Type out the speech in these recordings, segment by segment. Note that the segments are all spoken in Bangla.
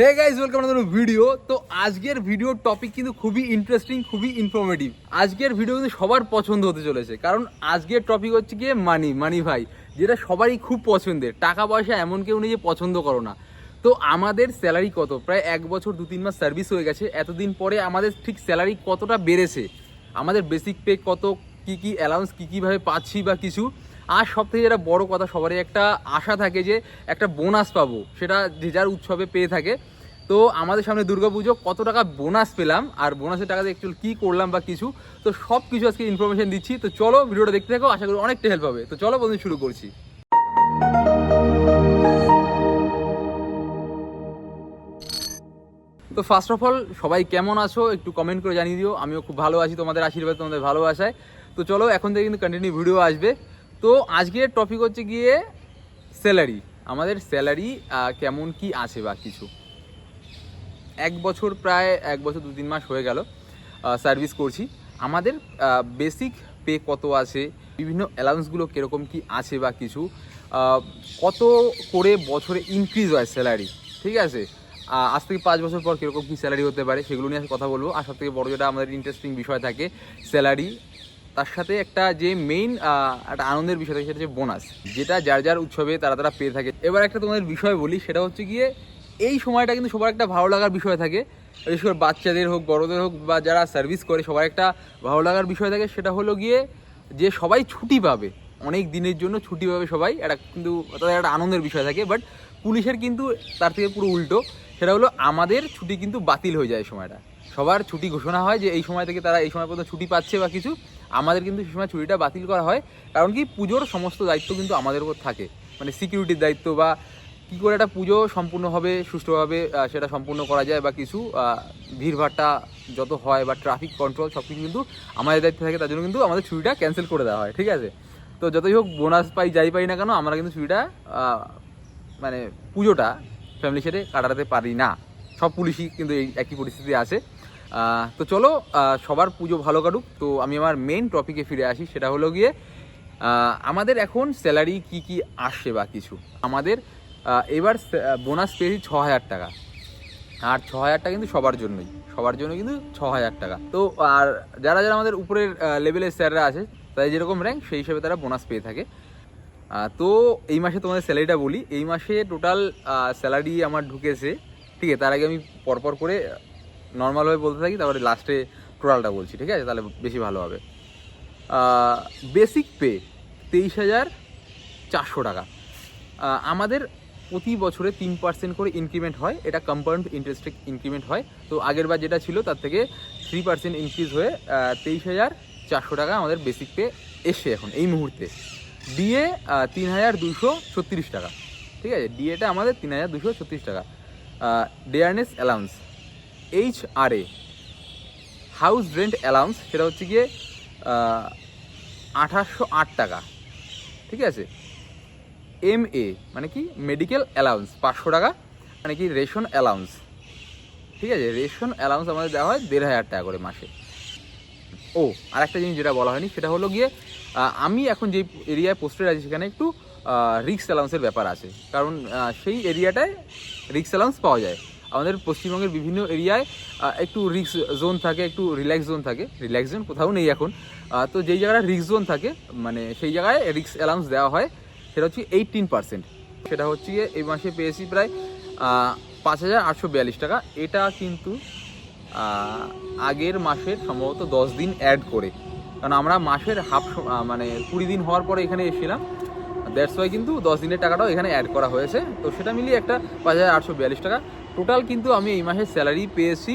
Hey guys welcome to video তো আজকের ভিডিওর টপিক কিন্তু খুবই ইন্টারেস্টিং খুবই ইনফরমেটিভ আজকের ভিডিও কিন্তু সবার পছন্দ হতে চলেছে। কারণ আজকের টপিক হচ্ছে গিয়ে মানি মানি ভাই, যেটা সবারই খুব পছন্দের। টাকা পয়সা এমন কেউ নেই পছন্দ করো না। তো আমাদের স্যালারি কত? প্রায় এক বছর, দু, তিন মাস সার্ভিস হয়ে গেছে। এতদিন পরে আমাদের ঠিক স্যালারি কতটা বেড়েছে? আমাদের বেসিক পে কত? কি কি অ্যালাউন্স কী, কীভাবে পাচ্ছি বা কিছু? আর সব থেকে যেটা বড় কথা, সবারই একটা আশা থাকে যে একটা বোনাস পাবো, সেটা যে যার উৎসবে পেয়ে থাকে। তো আমাদের সামনে দুর্গাপুজো কত টাকা বোনাস পেলাম, আর বোনাসের টাকা দিয়ে অ্যাকচুয়াল কী করলাম বা কিছু, তো সব কিছু আজকে ইনফরমেশন দিচ্ছি। তো চলো ভিডিওটা দেখতে থাকো, আশা করি অনেকটা হেল্প হবে। তো চলো বন্ধু শুরু করছি। তো ফার্স্ট অফ অল সবাই কেমন আছো? একটু কমেন্ট করে জানিয়ে দিও। আমিও খুব ভালো আছি, তোমাদের আশীর্বাদ, তোমাদের ভালোবাসায়। তো চলো, এখন থেকে কিন্তু কন্টিনিউ ভিডিও আসবে। তো আজকের টপিক হচ্ছে গিয়ে স্যালারি আমাদের স্যালারি কেমন কি আছে বা কিছু। এক বছর প্রায়, এক বছর দু তিন মাস হয়ে গেল সার্ভিস করছি। আমাদের বেসিক পে কত আছে, বিভিন্ন অ্যালাউন্সগুলো কীরকম কি আছে বা কিছু কত করে বছরে ইনক্রিজ হয় স্যালারি ঠিক আছে? আজ থেকে পাঁচ বছর পর কীরকম কী স্যালারি হতে পারে, সেগুলো নিয়ে কথা বলব। আর সব থেকে বড় যেটা আমাদের ইন্টারেস্টিং বিষয় থাকে স্যালারি তার সাথে একটা যে মেইন একটা আনন্দের বিষয় থাকে, সেটা হচ্ছে বোনাস যেটা যার যার উৎসবে তারা তারা পেয়ে থাকে। এবার একটা তোমাদের বিষয় বলি, সেটা হচ্ছে গিয়ে এই সময়টা কিন্তু সবার একটা ভালো লাগার বিষয় থাকে। বিশেষ করে বাচ্চাদের হোক, বড়দের হোক, বা যারা সার্ভিস করে, সবার একটা ভালো লাগার বিষয় থাকে। সেটা হলো গিয়ে যে সবাই ছুটি পাবে। অনেক দিনের জন্য ছুটি পাবে সবাই। একটা কিন্তু তাদের একটা আনন্দের বিষয় থাকে। বাট পুলিশের কিন্তু তার থেকে পুরো উল্টো। সেটা হলো আমাদের ছুটি কিন্তু বাতিল হয়ে যায় সময়টা। সবার ছুটি ঘোষণা হয় যে এই সময় থেকে তারা এই সময় পর্যন্ত ছুটি পাচ্ছে বা কিছু। আমাদের কিন্তু সেই সময় ছুটিটা বাতিল করা হয়। কারণ কি পুজোর সমস্ত দায়িত্ব কিন্তু আমাদের উপর থাকে। মানে সিকিউরিটির দায়িত্ব বা কী করে একটা পুজো সম্পূর্ণভাবে সুষ্ঠুভাবে সেটা সম্পূর্ণ করা যায় বা কিছু আহ, ভিড়ভাট্টা যত হয় বা ট্রাফিক কন্ট্রোল সব কিছু কিন্তু আমাদের দায়িত্ব থাকে তার জন্য কিন্তু আমাদের ছুটিটা ক্যান্সেল করে দেওয়া হয় ঠিক আছে? তো যতই হোক বোনাস পাই যাই পাই না কেন আমরা কিন্তু ছুটিটা মানে পুজোটা ফ্যামিলির সাথে কাটাতে পারি না। সব পুলিশই কিন্তু এই একই পরিস্থিতি আছে। তো চলো সবার পুজো ভালো কাটুক। তো আমি আমার মেন টপিকে ফিরে আসি, সেটা হলো গিয়ে আমাদের এখন স্যালারি কি কি আসে বা কিছু। আমাদের এবার বোনাস পেয়েছি ছ হাজার টাকা। আর ছ হাজার টাকা কিন্তু সবার জন্যই। সবার জন্য কিন্তু ছ হাজার টাকা। তো, আর যারা যারা আমাদের উপরের লেভেলের স্যাররা আছে, তাদের যেরকম র্যাঙ্ক সেই হিসেবে তারা বোনাস পেয়ে থাকে। তো এই মাসে তোমাদের স্যালারিটা বলি। এই মাসে টোটাল স্যালারি আমার ঢুকেছে, ঠিক আছে, তার আগে আমি পরপর করে নর্মালভাবে বলতে থাকি, তারপরে লাস্টে টোটালটা বলছি, ঠিক আছে? তাহলে বেশি ভালো হবে। বেসিক পে তেইশ হাজার চারশো টাকা। আমাদের প্রতি বছরে তিন পার্সেন্ট করে ইনক্রিমেন্ট হয়। এটা কম্পাউন্ড ইন্টারেস্ট ইনক্রিমেন্ট হয়। তো আগের বার যেটা ছিল, তার থেকে থ্রি পার্সেন্ট ইনক্রিজ হয়ে তেইশ হাজার চারশো টাকা আমাদের বেসিক পে এসে এখন, এই মুহূর্তে। ডিএ তিন হাজার দুশো ছত্রিশ টাকা। ঠিক আছে? ডিএটা আমাদের তিন হাজার দুশো ছত্রিশ টাকা। Dearness allowance H R A house rent allowance সেটা হচ্ছে গিয়ে আঠাশশো আট টাকা। ঠিক আছে? এম এ মানে কি? মেডিকেল অ্যালাউন্স পাঁচশো টাকা মানে কি? রেশন অ্যালাউন্স ঠিক আছে? রেশন অ্যালাউন্স আমাদের দেওয়া হয় দেড় হাজার টাকা করে মাসে। ও আর একটা জিনিস যেটা বলা হয়নি, সেটা হলো গিয়ে আমি এখন যে এরিয়ায় পোস্টেড আছি, সেখানে একটু রিক্স অ্যালাউন্সের ব্যাপার আছে। কারণ সেই এরিয়াটায় রিক্স অ্যালাউন্স পাওয়া যায়। আমাদের পশ্চিমবঙ্গের বিভিন্ন এরিয়ায় একটু রিক্স জোন থাকে, একটু রিল্যাক্স জোন থাকে। রিল্যাক্স জোন কোথাও নেই এখন। তো যেই জায়গায় রিক্স জোন থাকে মানে সেই জায়গায় রিক্স অ্যালাউন্স দেওয়া হয়, সেটা হচ্ছে এইটিন পার্সেন্ট সেটা হচ্ছে এই মাসে পেয়েছি প্রায় পাঁচ হাজার আটশো বিয়াল্লিশ টাকা। এটা কিন্তু আগের মাসের সম্ভবত দশ দিন অ্যাড করে। কারণ আমরা মাসের হাফ মানে কুড়ি দিন হওয়ার পরে এখানে এসেছিলাম। দ্যাটস ওয়াই কিন্তু দশ দিনের টাকাটাও এখানে অ্যাড করা হয়েছে। তো সেটা মিলিয়ে একটা পাঁচ হাজার আটশো বিয়াল্লিশ টাকা। টোটাল কিন্তু আমি এই মাসের স্যালারি পেয়েছি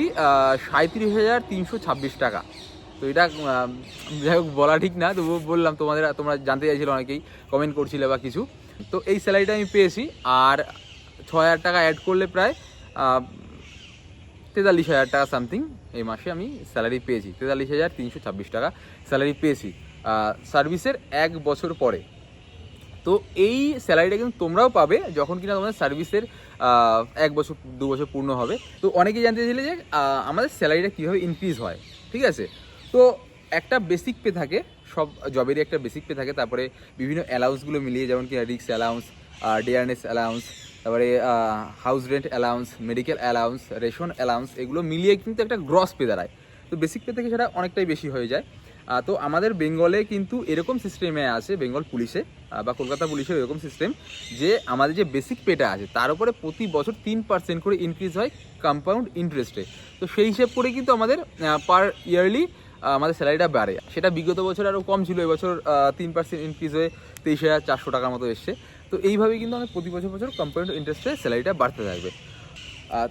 সাঁত্রিশ হাজার তিনশো ছাব্বিশ টাকা। তো এটা যাই হোক, বলা ঠিক না, তবুও বললাম, তোমাদের, তোমরা জানতে চাইছিলে অনেকেই কমেন্ট করছিলে বা কিছু। তো এই স্যালারিটা আমি পেয়েছি, আর ছ হাজার টাকা অ্যাড করলে প্রায় তেতাল্লিশ হাজার টাকা সামথিং এই মাসে আমি স্যালারি পেয়েছি, তেতাল্লিশ হাজার তিনশো ছাব্বিশ টাকা স্যালারি পেয়েছি। সার্ভিসের এক বছর পরে। তো এই স্যালারিটা কিন্তু তোমরাও পাবে, যখন কিনা তোমাদের সার্ভিসের এক বছর, দু বছর পূর্ণ হবে। তো অনেকেই জানতে চাইছিলে যে আমাদের স্যালারিটা কীভাবে ইনক্রিজ হয়, ঠিক আছে? তো একটা বেসিক পে থাকে, সব জবেরই একটা বেসিক পে থাকে, তারপরে বিভিন্ন অ্যালাউন্সগুলো মিলিয়ে, যেমন কি রিক্স অ্যালাউন্স ডেয়ারনেস অ্যালাউন্স তারপরে house rent allowance medical allowance ration allowance এগুলো মিলিয়ে কিন্তু একটা গ্রস পে দাঁড়ায়। তো বেসিক পে থেকে সেটা অনেকটাই বেশি হয়ে যায়। তো আমাদের বেঙ্গলে কিন্তু এরকম সিস্টেমে আছে, বেঙ্গল পুলিশে বা কলকাতা পুলিশের এরকম সিস্টেম যে আমাদের যে বেসিক পেটা আছে, তার উপরে প্রতি বছর তিন পার্সেন্ট করে ইনক্রিজ হয় কম্পাউন্ড ইন্টারেস্টে তো সেই হিসেব করে কিন্তু আমাদের পার ইয়ারলি আমাদের স্যালারিটা বাড়ে। সেটা বিগত বছর আরও কম ছিল, এবছর তিন পার্সেন্ট ইনক্রিজ হয়ে তেইশ হাজার চারশো টাকার মতো এসছে। তো এইভাবেই কিন্তু আমাদের প্রতি বছর বছর কম্পাউন্ড ইন্টারেস্টে স্যালারিটা বাড়তে থাকবে।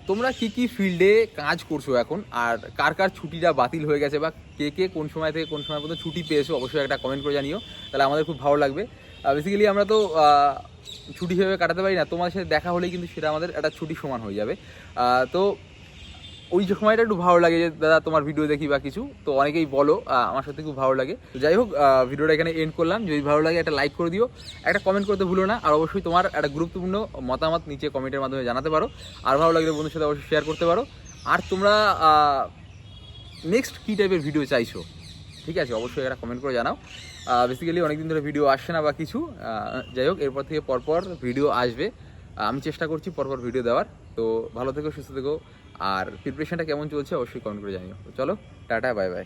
তোমরা কি কি ফিল্ডে কাজ করছ এখন? আর কার কার ছুটিটা বাতিল হয়ে গেছে বা কে কে কোন সময় থেকে কোন সময় পর্যন্ত ছুটি পেয়েছ, অবশ্যই একটা কমেন্ট করে জানিও। তাহলে আমাদের খুব ভালো লাগবে। বেসিক্যালি আমরা তো ছুটি হিসেবে কাটাতে পারি না। তোমার সাথে দেখা হলেই কিন্তু সেটা আমাদের একটা ছুটি সমান হয়ে যাবে। তো ওই সময়টা একটু ভালো লাগে যে, দাদা, তোমার ভিডিও দেখি বা কিছু। তো অনেকেই বলো আমার সাথে খুব ভালো লাগে। তো যাই হোক ভিডিওটা এখানে এন্ড করলাম। যদি ভালো লাগে, একটা লাইক করে দিও। একটা কমেন্ট করতে ভুলো না। আর অবশ্যই তোমার একটা গুরুত্বপূর্ণ মতামত নিচে কমেন্টের মাধ্যমে জানাতে পারো। আর ভালো লাগলে বন্ধুর সাথে অবশ্যই শেয়ার করতে পারো। আর তোমরা নেক্সট কী টাইপের ভিডিও চাইছো? ঠিক আছে, অবশ্যই একটা কমেন্ট করে জানাও। বেসিক্যালি অনেকদিন ধরে ভিডিও আসছে না বা কিছু। যাই হোক, এরপর থেকে পরপর ভিডিও আসবে। আমি চেষ্টা করছি পরপর ভিডিও দেওয়ার। তো ভালো থেকো, সুস্থ থেকো। আর প্রিপারেশনটা কেমন চলছে অবশ্যই কমেন্ট করে জানিও। চলো টাটা বাই বাই